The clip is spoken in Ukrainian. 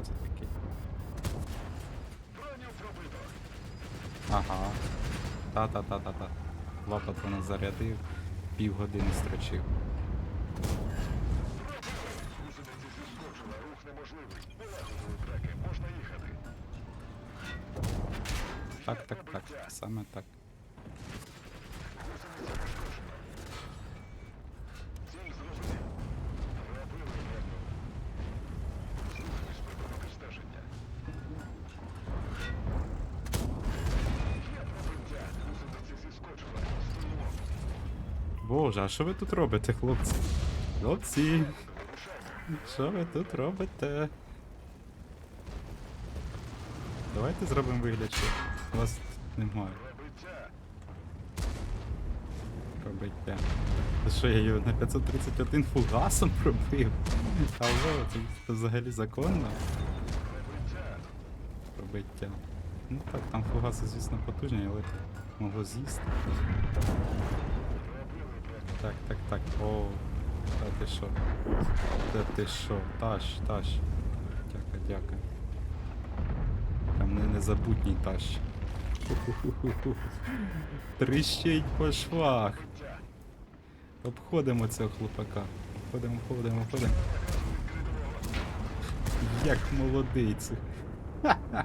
Хто це такий? Ага. Та-та-та-та-та. Два патрона зарядив, півгодини строчив. Так, так, так. Саме так. Боже, а що ви тут робите, хлопці? Хлопці! Що ви тут робите? Давайте зробимо вигляд, що вас тут немає. Пробиття. Та що я його на 531 фугасом пробив? Алло, це, це взагалі законно? Пробиття. Ну так, там фугаси, звісно, потужні, але могло з'їсти. Так, так, так. О, та ти що? Та ти що? Тащ, тащ. Дякую, дякую. Там не незабутній. Ху-ху-ху-ху. Тріщить по швах. Обходимо цього хлопака. Обходимо, обходимо, обходимо. Як молодиці. Ха-ха.